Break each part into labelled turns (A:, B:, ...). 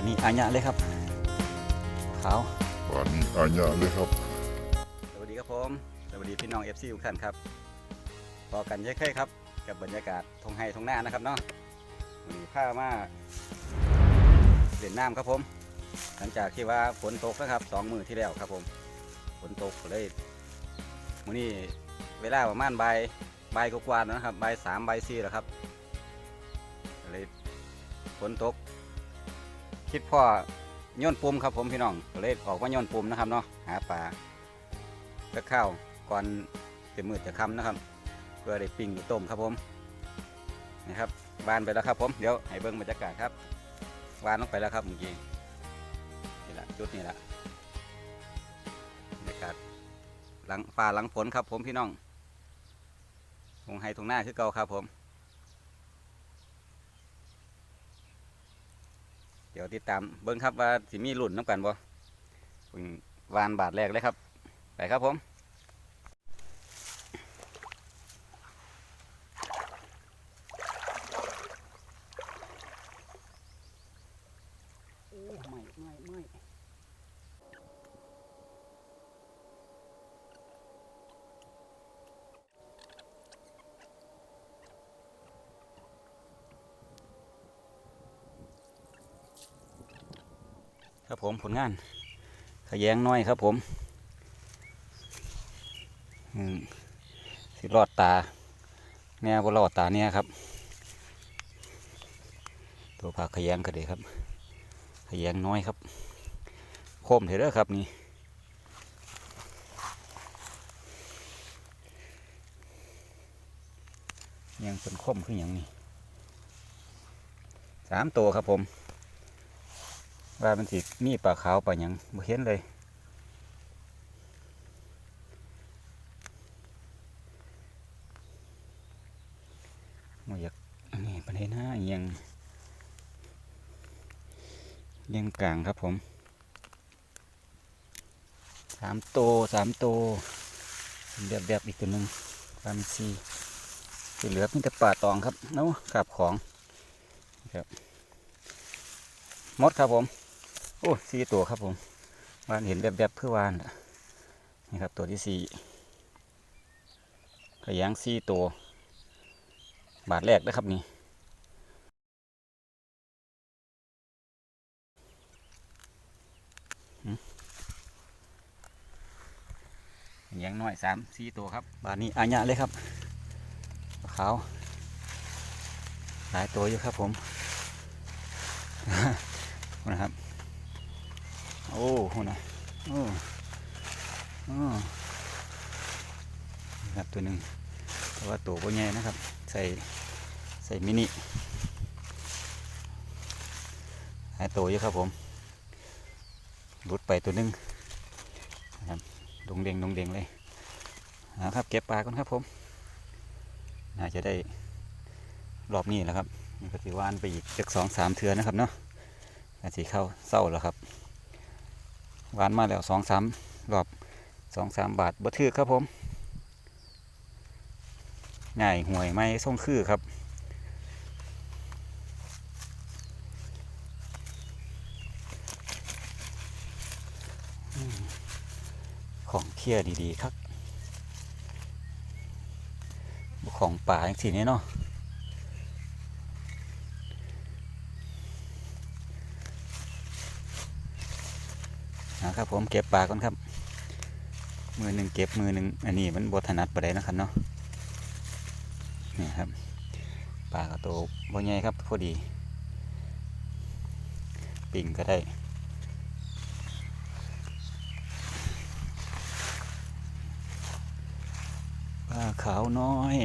A: านนี้อาญะเลยครับขาว
B: ป่านนี้อาญะเลยครับ
A: สวัสดีครับผมสวัสดีพี่น้องเอฟซีทุกท่านครับพอกันเยอะเคยครับ กับบรรยากาศทงไฮทงหน้านะครับเนาะวันนี้ผ้ามาเล่นน้ำครับผม หลังจากที่ว่าฝนตกนะครับสองมือที่แล้วครับผมฝนตกก็เลยมื้อนี้เวลาประมาณบ่ายบ่ายกว่าๆแล้วนะครับบ่ายสามบ่ายสี่แล้วครับก็เลยฝนตก คิดพ่อย่นปุ่มครับผมพี่น้องก็เลยออกมาย่นปุ่มนะครับเนาะหาปลาก็ข้าวก่อนจะมืดจะค่ำนะครับเพื่อได้ปิ้งต้มครับผมนะครับวานไปแล้วครับผมเดี๋ยวให้เบิ้งบรรยากาศครับวานลงไปแล้วครับเมื่อกี้นี่แหละจุดนี้แหละบรรยากาศหลังฟ้าหลังฝนครับผมพี่น้องทงไฮทงหน้าคือเก่าครับผม เดี๋ยวติดตามเบิ้งครับว่าสิมีหลุ่นน้ำกันบ่วานบาทแรกเลยครับ ไปครับผมโอ้ไม่ไม่ไม่ ครับผมผลงานขยงน้อยครับผมสิรอดตาเนี่ยบ่รอดตาเนี่ยครับ ตัวผักขยงก็ดีครับขยงน้อยครับ โคมเถอะด้อครับนี่ยังเป็นคมขึ้นอย่างนี้สามตัวครับผม ว่ามันสิมีปลาขาวปลาหยังบ่เห็นเลยบ่อยากนนี้ประเด็นหน้ายังเลี้ยงกลางครับผมสามโตสามโตวแบบแบบๆอีกตัวหนึ่งปลามีซีที่เหลือมีแต่ป่าตองครับเนาะขับของครับหมดครับผม โอ้สี่ตัวครับผมวานเห็นแบบแบบๆเพื่อวานนี่ครับตัวที่สี่ขยางสี่ตัว บาทแรกนะครับนี่เลี้ยงน้อยสามสี่ตัวครับ บานนี้อาญะเลยครับขาวหลายตัวอยู่ครับผมนะครับ โอ้โหนะโอ้โอ้นี่ครับตัวหนึ่งแต่ว่าตัวก็ใหญ่นะครับ ใส่ใส่มินิหายตัวอยู่ครับผมหลุดไปตัวหนึ่งนะครับดงเดงดงเดงเลยนะครับเก็บปลาก่อนครับผม น่าจะได้รอบนี้แล้วครับนี่ก็สิว่านไปอีกจากสองสามเทือนะครับเนาะน่าสิเข้าเศร้าแล้วครับ หวานมาแล้วสองสามรอบสองสามบาทบ่ถือครับผมง่ายห่วยไม่ส่งคือ ครับของเที่ยดี ๆ ครับ ของป่าอย่างสีนี้เนาะ นะครับผมเก็บปลาก่อนครับ มือหนึ่งเก็บมือหนึ่งอันนี้มันบถนัดปะไดนะครับเนาะนี่ครับปลากระโตบ่ใหญ่ครับพอดี ปิ่งก็ได้ปลาขาวน้อย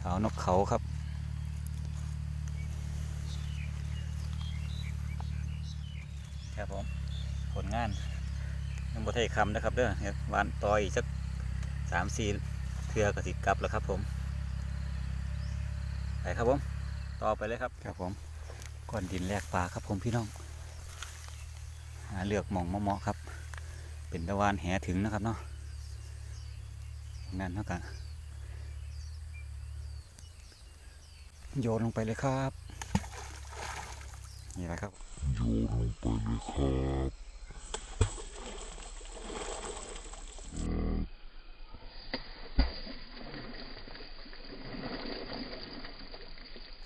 A: ขาวนกเขาครับผมผลงาน ยังบ่ได้คำนะครับเด้อเนี่ยวานต่ออีกสักสามสี่เทือกระสิกลับแล้วครับผมไปครับผมต่อไปเลยครับครับผมก้อนดินแลกปลาครับผมพี่น้องหาเลือกหมองเหมาะๆครับ เป็นตะวันแหถึงนะครับเนาะนั่นเท่ากับโยนลงไปเลยครับ นี่แหละครับ
B: โยนลงไปเลยครับ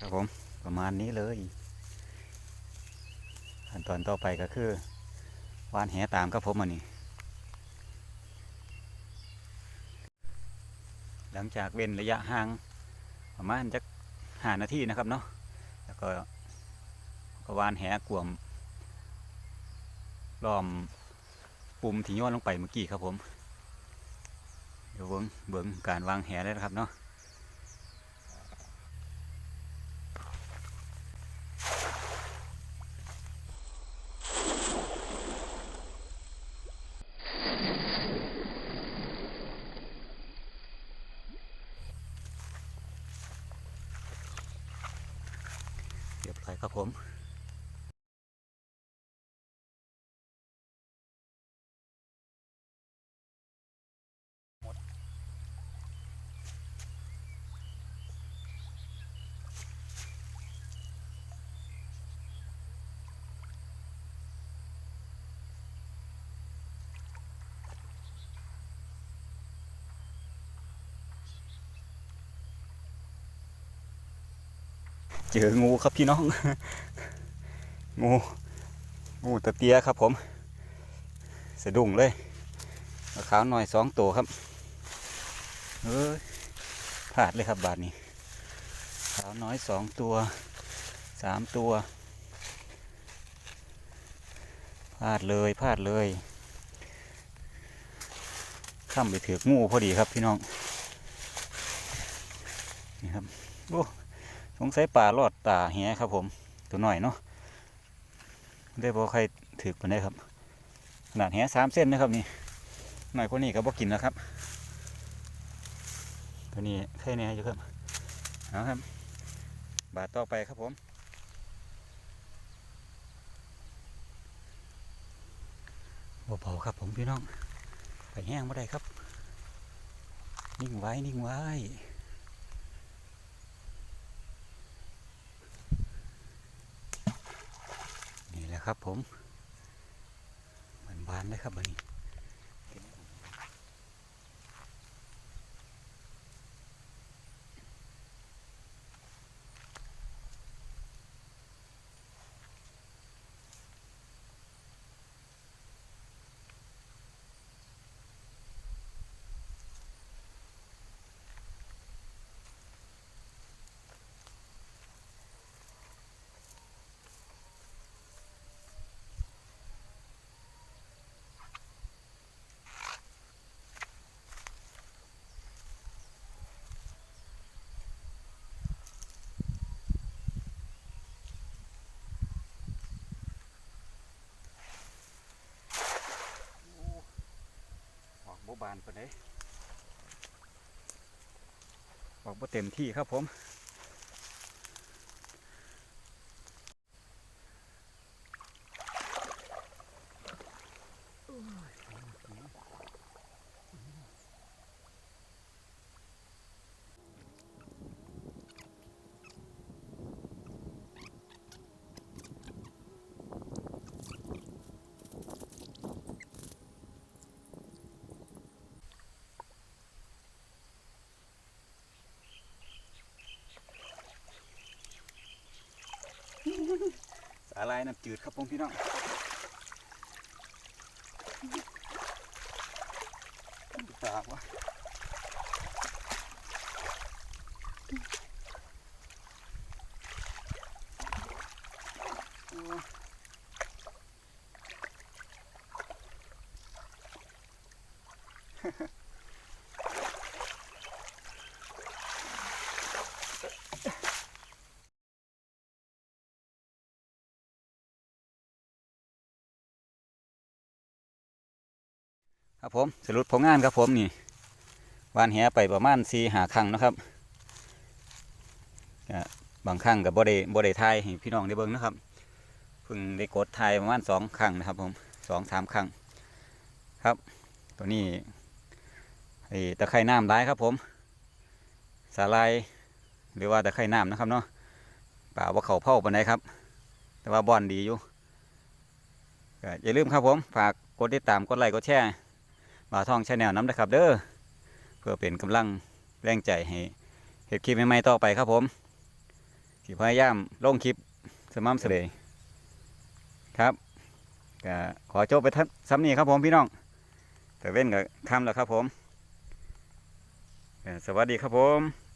A: ครับผม ประมาณนี้เลยขั้นตอนต่อไปก็คือวานแหตามครับผมอันนี้ หลังจากเว้นระยะห่างประมาณจะหานาทีนะครับเนาะแล้วก็กวานแหกวมล้อมปุ่มที่ย้อนลงไปเมื่อกี้ครับผม เดี๋ยวเบิ้งเบิ้งการวางแหได้นะครับเนาะ เรียบร้อยครับผม เจองูครับพี่น้อง งูงูตะเตียครับผมสะดุ้งเลยขาวหน่อยสองตัวครับเอ้ยพลาดเลยครับบาทนี้ ขาวน้อยสองตัวสามตัวพลาดเลยพลาดเลยข้ามไปถือกงูพอดีครับพี่น้องนี่ครับโอ้ สงสัยป่ารอดตาแหครับผม ตัวหน่อยเนาะได้บอใครถือปนได้ครับ ขนาดแหสามเส้นนะครับนี่ หน่อยกว่านี้ก็บอกกินแล้วครับ ตัวนี้ใครแน่อยู่ครับเอาครับ บาทต่อไปครับผมเบาๆครับผมพี่น้อง ไปแห้งไม่ได้ครับ นิ่งไว้ นิ่งไว้ นะครับผมมันบานเลยครับบันนี้ บบานไปไหนออกบ่เต็มที่ครับผม สายน้ำจืดครับผมพี่น้องสากวะ ครับผมสรุปผลงานครับผมนี่วานแหไปประมาณสี่หาครั้งนะครับบางครั้งกับบ่ได้บ่ได้ทายให้พี่น้องได้เบิ่งนะครับเพิ่งได้กดทายประมาณสองครั้งนะครับผมสองสามครั้งครับ ตัวนี้ไอ้ตะไคร่น้ำร้ายครับผมสาลายหรือว่าตะไคร่น้ำนะครับเนาะป่าว่าเขาเผาปานใดครับ แต่ว่าบอลดีอยู่อย่าลืมครับผม ฝากกดติดตามกดไลค์กดแชร์ บ่าวทองชาแนลน้ำนะครับ เด้อเพื่อเป็นกำลังแรงใจให้เห็ดคลิปใหม่ๆต่อไปครับผมสิพยายามลงคลิปสม่ำเสมอครับก็ขอจบไปทั้งซ้ำนี้ครับผมพี่น้องแต่เว้นกับคำแล้วครับผม สวัสดีครับผม